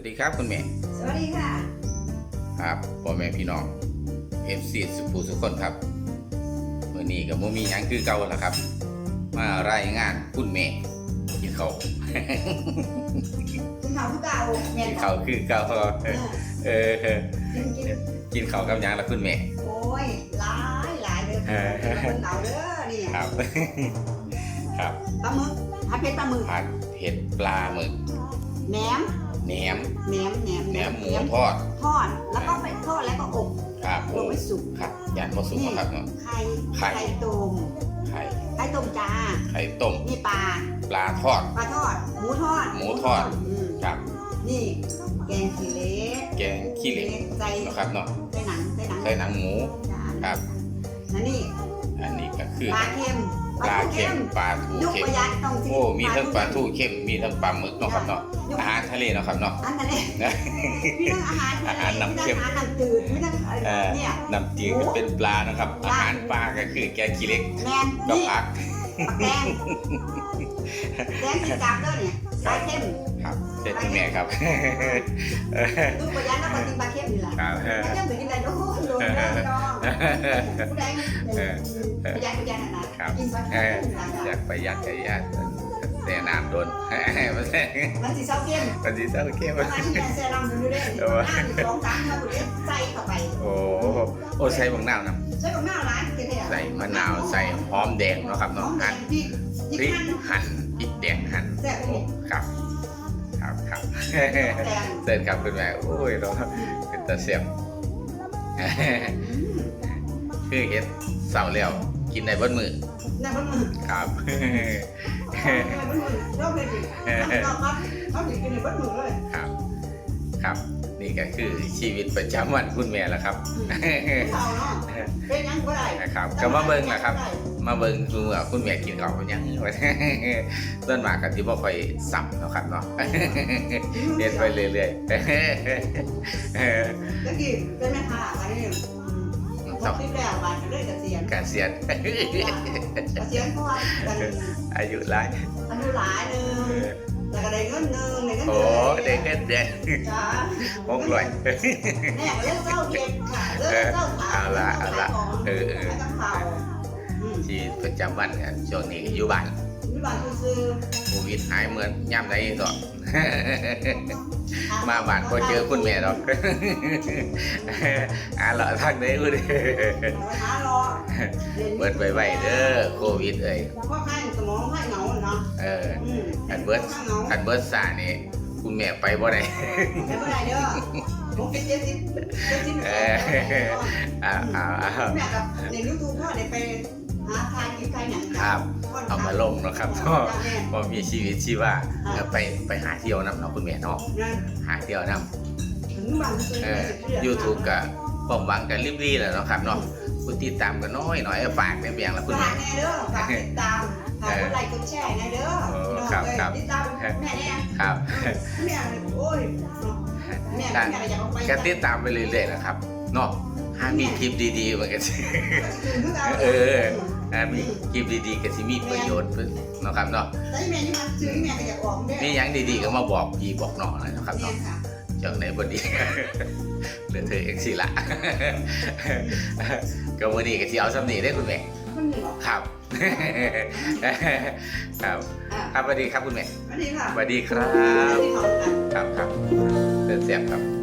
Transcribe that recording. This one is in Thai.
วัสดีครับคุณแม่ สวัสดีค่ะ ครับพ่อแม่พี่น้องเอฟซีสุภูสุคนครับมื่อนี้กับโมมีหยังคือเก่าแล้วครับ มารายงานคุณแม่กินเขาวกินข้าวคือเก่าแม่กินนเขาวคือเก่าเออเออเออกินกินกินเขาวกับหยังละคุณแม่ โอ้ยหลายหลายเลยเออคนเอาเด้อนี่ครับ ครับปลาหมึกผัดเผ็ดปลาหมึกผัดเผ็ดปลาหมึกแหนม แหนม แหนมแหนมแหนมหมูทอด ทอด แล้วก็ไปทอดแล้วก็อบครับลโอ้งไปสุกครับยานพอสุกแล้วครับเนาะไข่ไข่ ไข่ต้ม ไข่ ไข่ต้มจ้า ไข่ต้ม นี่ปลา ปลาทอด ปลาทอด หมูทอด หมูทอดมครับ นี่แกงขี้เหล็ก แกงขี้เหล็กใส่นะครับเนาะใส่หนังใส่หนังใส่หนังหมูจ้าครับแล้วนี่ อันนี้ก็คือปลาเค็มปลาเค็มปลาทูยุกเค็มประหยัดต้องสิโอ้มีทั้งปลาทูเค็มมีทั้งปลาหมึกเนาะครับเนาะอาหารทะเลเนาะครับเนาะอันนั้นเองนะมีทั้งอาหารอาหารน้ำเค็มอาหารน้ำจืดมีทั้งอะไรเอ่อเนี่ยน้ำจีนก็เป็นปลานะครับ อาหารปลาก็คือแกงขี้เหล็กแมนกับนี่ผักแดงแดงสีจับด้วยเนี่ยปลาเค็มครับเด็ดคุณแม่ครับลูกประหยัดแล้วก็กินปลาเค็มนี่แหละครับปลาเค็มถึงกินได้โอ้โหโดนแล้วดองผู้ใด ประหยัดประหยัดนะครับกินปลาเอเค็อมอยากไปยัดใจยัดแต่น้ำโดนมันสีเศร้าเค็มปฏิเสธเค็มประมาณที่แซ่ลำดูด้วยน้ำสองสามเท่าเด็ใส่เข้าไป โอ้โอ้ใส่บางหนาวนะใส่กับหน้าร้านกินได้ใส่มะนาวใส่หอมแดงเนาะครับน้อเนาะงหั่นพริกหั่นพริกแดงหั่นครับครับครับเสร็จครับคุณแม่โอ้ยเราเป็นตาเสียบ คือเฮ็ดเสาแล้ว กินได้เบิ้มือนั่นมันมือครับมันมือเราเลยดิเราครับเขาถึงกินในวัดมือเลยครับ ครับ นี่ก็คือชีวิตประจำวันคุณแม่ละครับ เขาเนาะเป็นยังก็ได้นะครับก็มาเบิ่งแหละครับ มาเบิ่งดูว่าคุณแม่กินข้าวเป็นหยังต้นมากกันที่บ่ค่อยสับเนาะครับเนาะเรียนไปเรื่อยๆแล้วกี่เป็นแม่ค้าอะไรเนี่ย พอที่แล้วบ้านเลยเกษียณการเสียนเกษียณเพราะว่ากันอายุหลายอายุหลายนึงแล้วก็ได้เงินนึงได้เงินโอ้เด็กเงินเดือนจ้าหกร้อยแม่เลิกเจ้าเย็นค่ะเลิกเจ้าขายกับเขาชีวิตประจำวันกันช่วงนี้อยู่บ้าน มีบ้านซื้อโควิดหายเหมือนย่ำใดต่อมาบ้านพอเจอคุณแม่ดอกอ่าเหรอทางไหนคุณหารอเบิดไปไว้เด้อโควิดเอ้ยเพราะให้สมองให้เหงาเนาะเอออืมอันเบิดอันเบิดสานี่คุณแม่ไปบ่ได้ไม่เป็นไรเด้อผมเป็นเจ็ดสิบเจ็ดสิบเอออ่าอ่าอ่าแม่กับในยูทูบพ่อได้ไปหาทายกินไก่หนัง ครับ เอามาลงเนาะครับก็พอมีชีวิตชีว่าก็ไปไปหาเที่ยวนำเนาะคุณแม่เนาะหาเที่ยวนำถึงบางทีเออ YouTube ก็ความหวังกันรีบๆแหล้วเนาะครับเนาะผู้ติดตามก็น้อยหน่อยฝากในเบียงละคุณฝาแม่กแน่เด้อฝากติดตามฝากกดไลค์กดแชร์แน่เด้อติดตามแม่เนี่ยครับแม่โอ้ยแม่แม่อยากเอาไปก็ติดตามไปเรื่อยๆนะครับเนาะถ้ามีคลิปดีๆมันก็สิเออ ถ้ามีคลิปดีๆก็สิมีประโยชน์เพิ่นเนาะครับเนาะแต่แม่นี่มันซื้อแม่ก็อยากออกแม่มีหยังดีๆก็มาบอกพี่บอกน้องนะครับแม่เนาะค่ะจังไหนบ่ดีเหลือเธอเองสิละก็วันนี้ก็สิเอาสำนีได้อคุณแม่คนนี้บอกครับ ครับ อ่าครับสวัสดีครับคุณแม่อันนี้ค่ะสวัสดีครับอันนี้ของกัน ครับครับเดินเสียบครับ